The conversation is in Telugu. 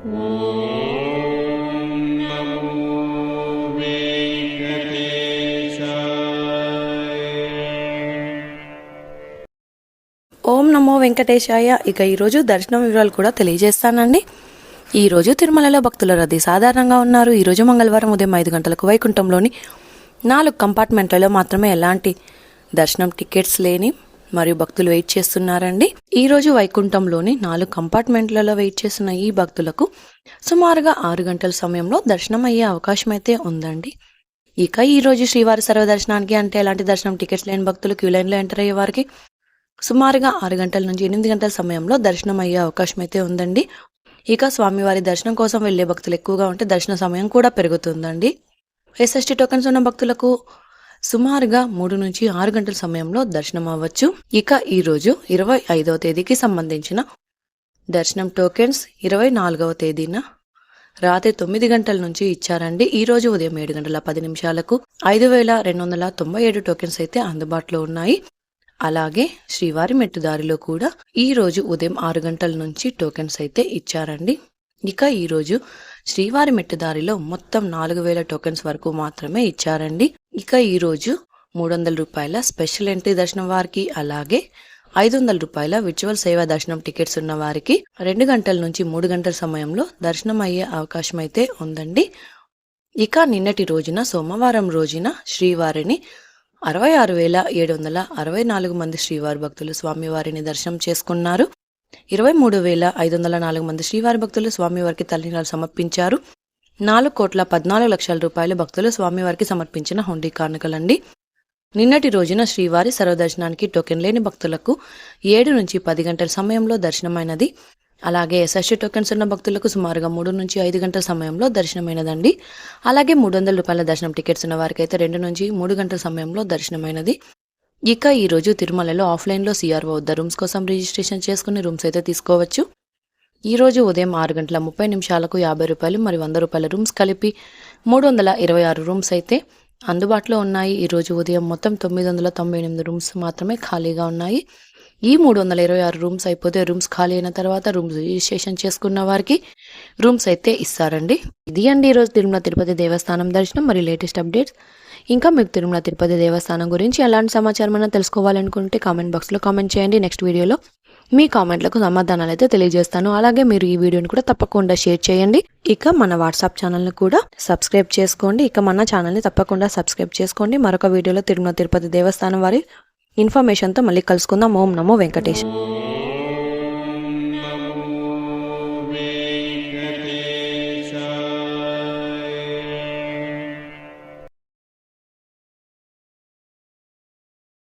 ఓం నమో వెంకటేశాయ. ఇక ఈరోజు దర్శనం వివరాలు కూడా తెలియజేస్తానండి. ఈరోజు తిరుమలలో భక్తుల రద్దీ సాధారణంగా ఉన్నారు. ఈరోజు మంగళవారం ఉదయం ఐదు గంటలకు వైకుంఠంలోని నాలుగు కంపార్ట్మెంట్లలో మాత్రమే ఎలాంటి దర్శనం టికెట్స్ లేని మరియు భక్తులు వెయిట్ చేస్తున్నారండి. ఈ రోజు వైకుంఠంలోని నాలుగు కంపార్ట్మెంట్లలో వెయిట్ చేస్తున్న ఈ భక్తులకు సుమారుగా ఆరు గంటల సమయంలో దర్శనం అయ్యే అవకాశం అయితే ఉందండి. ఇక ఈ రోజు శ్రీవారి సర్వదర్శనానికి అంటే ఎలాంటి దర్శనం టికెట్స్ లేని భక్తులు క్యూ లైన్లో ఎంటర్ అయ్యే వారికి సుమారుగా ఆరు గంటల నుంచి ఎనిమిది గంటల సమయంలో దర్శనం అయ్యే అవకాశం అయితే ఉందండి. ఇక స్వామివారి దర్శనం కోసం వెళ్ళే భక్తులు ఎక్కువగా ఉంటే దర్శన సమయం కూడా పెరుగుతుందండి. ఎస్ఎస్టీ టోకెన్స్ ఉన్న భక్తులకు సుమారుగా మూడు నుంచి ఆరు గంటల సమయంలో దర్శనం అవ్వచ్చు. ఇక ఈ రోజు ఇరవై ఐదవ తేదీకి సంబంధించిన దర్శనం టోకెన్స్ ఇరవై నాలుగవ తేదీన రాత్రి తొమ్మిది గంటల నుంచి ఇచ్చారండి. ఈ రోజు ఉదయం ఏడు గంటల పది నిమిషాలకు ఐదు వేల రెండు వందల తొంభై ఏడు టోకెన్స్ అయితే అందుబాటులో ఉన్నాయి. అలాగే శ్రీవారి మెట్టుదారిలో కూడా ఈ రోజు ఉదయం ఆరు గంటల నుంచి టోకెన్స్ అయితే ఇచ్చారండి. ఇక ఈ రోజు శ్రీవారి మెట్టుదారిలో మొత్తం నాలుగు వేల టోకెన్స్ వరకు మాత్రమే ఇచ్చారండి. ఇక ఈరోజు మూడు వందల రూపాయల స్పెషల్ ఎంట్రీ దర్శనం వారికి అలాగే ఐదు వందల రూపాయల విర్చువల్ సేవా దర్శనం టికెట్స్ ఉన్న వారికి రెండు గంటల నుంచి మూడు గంటల సమయంలో దర్శనం అయ్యే అవకాశం అయితే ఉందండి. ఇక నిన్నటి రోజున సోమవారం రోజున శ్రీవారిని అరవై ఆరు వేల ఏడు వందల అరవై నాలుగు మంది శ్రీవారి భక్తులు స్వామివారిని దర్శనం చేసుకున్నారు. ఇరవై మూడు వేల ఐదు వందల నాలుగు మంది శ్రీవారి భక్తులు స్వామివారికి తల్లినాలు సమర్పించారు. నాలుగు కోట్ల పద్నాలుగు లక్షల రూపాయల భక్తులు స్వామివారికి సమర్పించిన హుండీ కానుకలండి నిన్నటి రోజున శ్రీవారి సర్వదర్శనానికి టోకెన్ లేని భక్తులకు ఏడు నుంచి పది గంటల సమయంలో దర్శనమైనది. అలాగే ఎస్ఎస్టీ టోకెన్స్ ఉన్న భక్తులకు సుమారుగా మూడు నుంచి ఐదు గంటల సమయంలో దర్శనమైనదండి. అలాగే మూడు వందల రూపాయల దర్శనం టికెట్స్ ఉన్న వారికి అయితే రెండు నుంచి మూడు గంటల సమయంలో దర్శనమైనది. ఇక ఈరోజు తిరుమలలో ఆఫ్లైన్లో సిఆర్ఓ వద్ద రూమ్స్ కోసం రిజిస్ట్రేషన్ చేసుకుని రూమ్స్ అయితే తీసుకోవచ్చు. ఈరోజు ఉదయం ఆరు గంటల ముప్పై నిమిషాలకు యాభై రూపాయలు మరి వంద రూపాయల రూమ్స్ కలిపి మూడు వందల ఇరవై ఆరు రూమ్స్ అయితే అందుబాటులో ఉన్నాయి. ఈరోజు ఉదయం మొత్తం తొమ్మిది వందల తొంభై ఎనిమిది రూమ్స్ మాత్రమే ఖాళీగా ఉన్నాయి. ఈ మూడు వందల ఇరవై ఆరు రూమ్స్ అయిపోతే రూమ్స్ ఖాళీ అయిన తర్వాత రూమ్స్ రిజిస్ట్రేషన్ చేసుకున్న వారికి రూమ్స్ అయితే ఇస్తారండి. ఇది అండి ఈరోజు తిరుమల తిరుపతి దేవస్థానం దర్శనం. మరియు లేటెస్ట్ అప్డేట్స్? ఇంకా మీకు తిరుమల తిరుపతి దేవస్థానం గురించి ఎలాంటి సమాచారం అయినా తెలుసుకోవాలనుకుంటే కామెంట్ బాక్స్లో కామెంట్ చేయండి. నెక్స్ట్ వీడియోలో మీ కామెంట్లకు సమాధానాలు అయితే తెలియజేస్తాను. అలాగే మీరు ఈ వీడియోని కూడా తప్పకుండా షేర్ చేయండి. ఇక మన వాట్సాప్ ఛానల్ని కూడా సబ్స్క్రైబ్ చేసుకోండి. ఇక మన ఛానల్ని తప్పకుండా సబ్స్క్రైబ్ చేసుకోండి. మరొక వీడియోలో తిరుమల తిరుపతి దేవస్థానం వారి ఇన్ఫర్మేషన్తో మళ్ళీ కలుసుకుందాం. ఓం నమో వెంకటేష్